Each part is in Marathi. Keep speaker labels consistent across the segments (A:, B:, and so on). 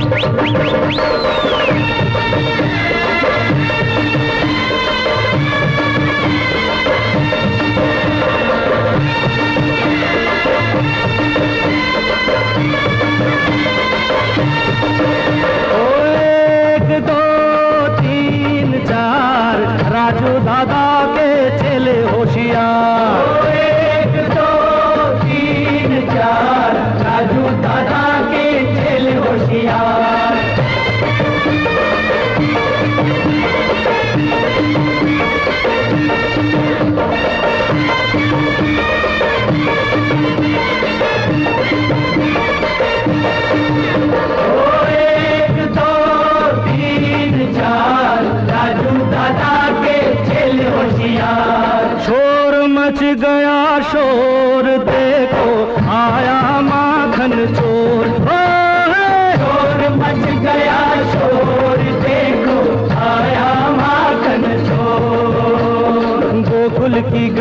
A: Thank you.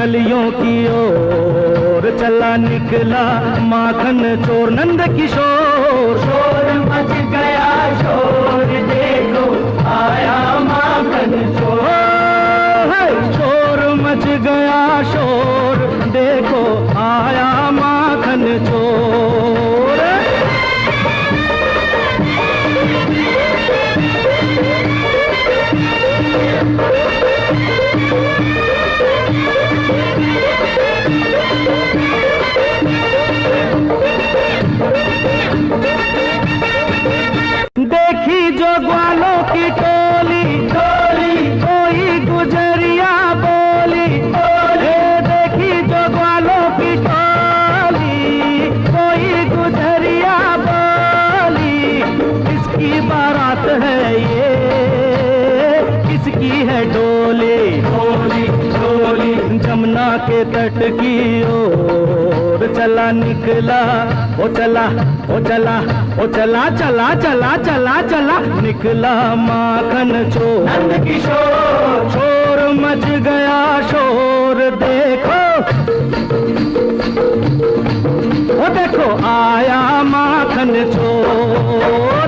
A: गलियों की ओर चला निकला माखन चोर नंद किशोर। शोर मच गया ग्वालों की टोली टोली कोई गुजरिया बोली। बोले देखी जो ग्वालों की टोली कोई गुजरिया बोली। किसकी बारात है ये? किसकी है डोली? डोली डोली। जमुना के तट की ओर चला निकला ओ चला ओ चला ओ चला चला चला चला चला निकला माखन चोर। किशोर। शोर मच गया शोर देखो। ओ देखो आया माखन चोर।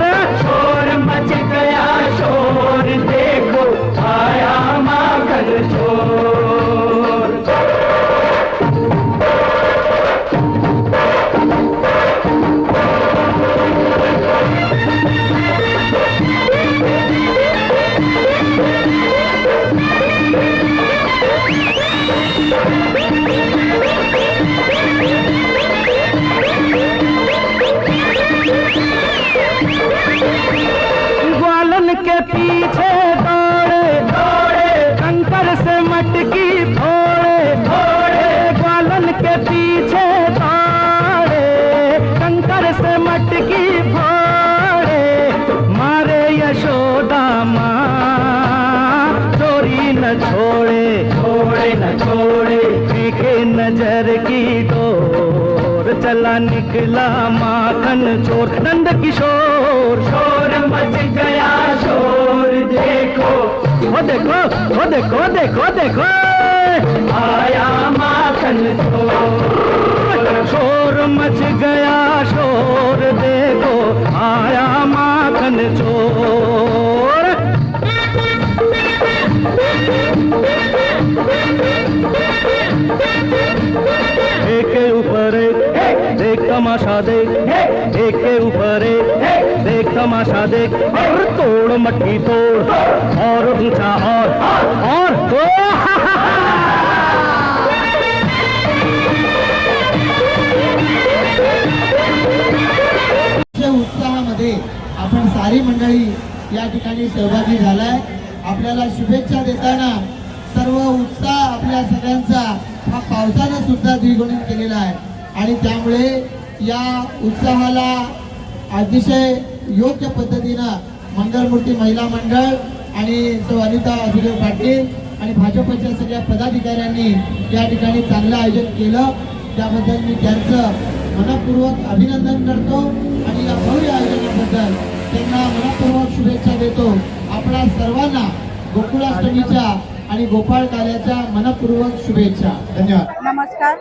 A: पीछे दौड़े दौड़े। कंकर से मटकी फोड़े फोड़े। ग्वालन के पीछे दौड़े। कंकर से मटकी फोड़े। मारे यशोदा माँ, चोरी न छोड़े। छोड़े न छोड़े। देखे नज़र की डोर, चला निकला माखन चोर। नंद किशोर। शोर मच गया, शोर देखो वो देखो देखो देखो आया माखन चोर मच गया, शोर देखो। आया माखन चोर एक ऊपर देख तमाशा देख, एक ऊपर देख तमाशा देख, और तोड़ मट्टी तोड़, और
B: मंडळी या ठिकाणी सहभागी झालाय. आपल्याला शुभेच्छा देताना सर्व उत्साह आपल्या सगळ्यांचा हा पावसानं सुद्धा द्विगुणित केलेला आहे. आणि त्यामुळे या उत्साहाला अतिशय योग्य पद्धतीनं मंगळमूर्ती महिला मंडळ आणि सौ अनिता वासुदेव पाटील आणि भाजपच्या सगळ्या पदाधिकाऱ्यांनी या ठिकाणी चांगलं आयोजन केलं. त्याबद्दल मी त्यांचं मनपूर्वक अभिनंदन करतो. आणि या भव्य आयोजनाबद्दल त्यांना मनपूर्वक शुभेच्छा देतो. आपल्या सर्वांना गोकुळाष्टमीच्या आणि गोपाळ कार्याच्या मनपूर्वक शुभेच्छा. धन्यवाद.
C: नमस्कार.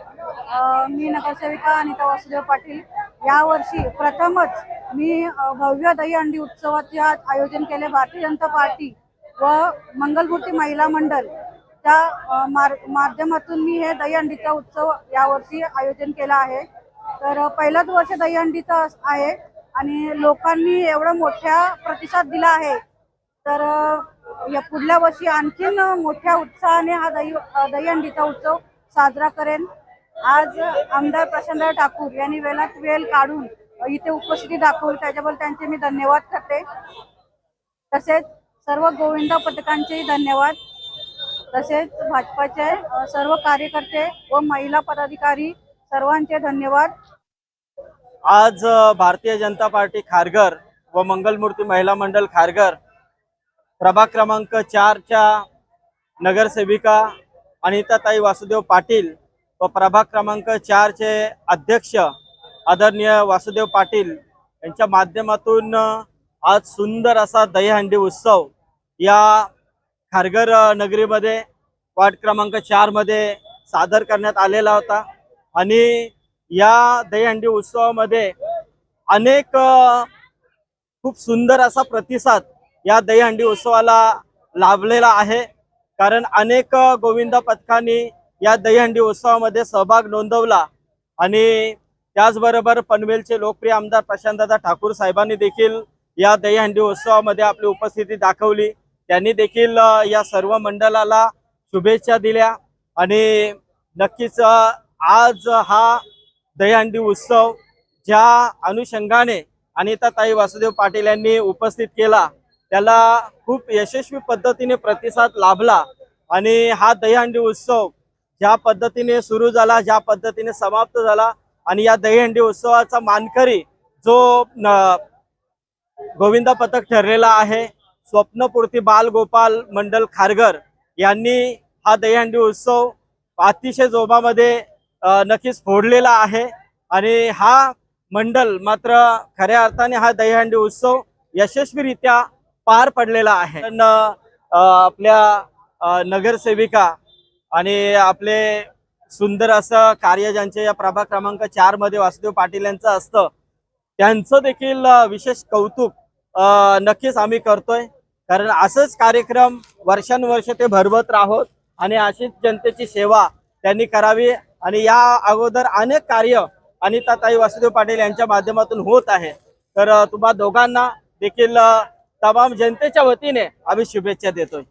C: मी नगरसेविका अनिता वासुदेव पाटील. यावर्षी प्रथमच मी भव्य दहीहंडी उत्सवाचे आयोजन केले भारतीय जनता पार्टी व मंगलमूर्ती महिला मंडळ त्या मार माध्यमातून मी हे दहीहंडीचा उत्सव यावर्षी आयोजन केला आहे. तर पहिलाच पहिलंच वर्ष दहीहंडीचं आहे. आणि लोकांनी एवढा मोठ्या प्रतिसाद दिला आहे. तर या पुढल्या वर्षी आणखीन मोठ्या उत्साहाने हा दही दहीहंडीचा उत्सव साजरा करेन. आज आमदार प्रशांतराव ठाकूर यांनी वेळात वेळ काढून इथे उपस्थिती दाखवली त्याच्याबद्दल त्यांचे मी धन्यवाद करते. तसेच सर्व गोविंदा पथकांचेही धन्यवाद. तसेच भाजपाचे सर्व कार्यकर्ते व महिला पदाधिकारी सर्वांचे धन्यवाद.
D: आज भारतीय जनता पार्टी खारघर व मंगलमूर्ती महिला मंडळ खारघर प्रभाग क्रमांक चारच्या नगरसेविका अनिताताई वासुदेव पाटील व प्रभाग क्रमांक चारचे अध्यक्ष आदरणीय वासुदेव पाटील यांच्या माध्यमातून आज सुंदर असा दहीहंडी उत्सव या खारघर नगरीमध्ये वार्ड क्रमांक चारमध्ये सादर करण्यात आलेला होता. आणि या दहीहंडी उत्सवामध्ये अनेक खूप सुंदर असा प्रतिसाद या दहीहंडी उत्सवाला लाभलेला आहे. कारण अनेक गोविंद गोविंदा पथकांनी या दहीहंडी उत्सवामध्ये सहभाग नोंदवला आणि त्याचबरोबर पनवेलचे लोकप्रिय आमदार प्रशांतदादा ठाकूर साहेबांनी देखील या दहीहंडी उत्सवामध्ये आपली उपस्थिती दाखवली. त्यांनी देखील या सर्व मंडळाला शुभेच्छा दिल्या आणि नक्कीच आज हा दहीहंडी उत्सव ज्या अनुषंगाने अनिताताई वासुदेव पाटील यांनी उपस्थित केला त्याला खूप यशस्वी पद्धतीने प्रतिसाद लाभला आणि हा दहीहंडी उत्सव ज्या पद्धतीने सुरू झाला ज्या पद्धतीने समाप्त झाला आणि या दहीहंडी उत्सवाचा मानकरी जो गोविंदा पथक ठरलेला आहे स्वप्नपूर्ती बाल गोपाल मंडल खारगर यांनी हा दहीहंडी उत्सव अतिशय जोमामध्ये नक्कीच फोडलेला आहे. आणि हा मंडल मात्र खऱ्या अर्थाने हा दहीहंडी उत्सव यशस्वीरित्या पार पडलेला आहे. पण, आपल्या नगरसेविका आणि आपले सुंदर असं कार्य ज्यांचे या प्रभाग क्रमांक चारमध्ये वासुदेव पाटील यांचं असतं त्यांचं देखील विशेष कौतुक नक्कीच आम्ही करतोय. कारण असंच कार्यक्रम वर्षानुवर्ष ते भरवत राहोत आणि अशीच जनतेची सेवा त्यांनी करावी. आणि या अगोदर अनेक कार्य अनिताताई वासुदेव पाटील यांच्या माध्यमातून होत आहे. तर तुम्हा दोघांना देखील तमाम जनतेच्या वतीने आम्ही शुभेच्छा देतोय.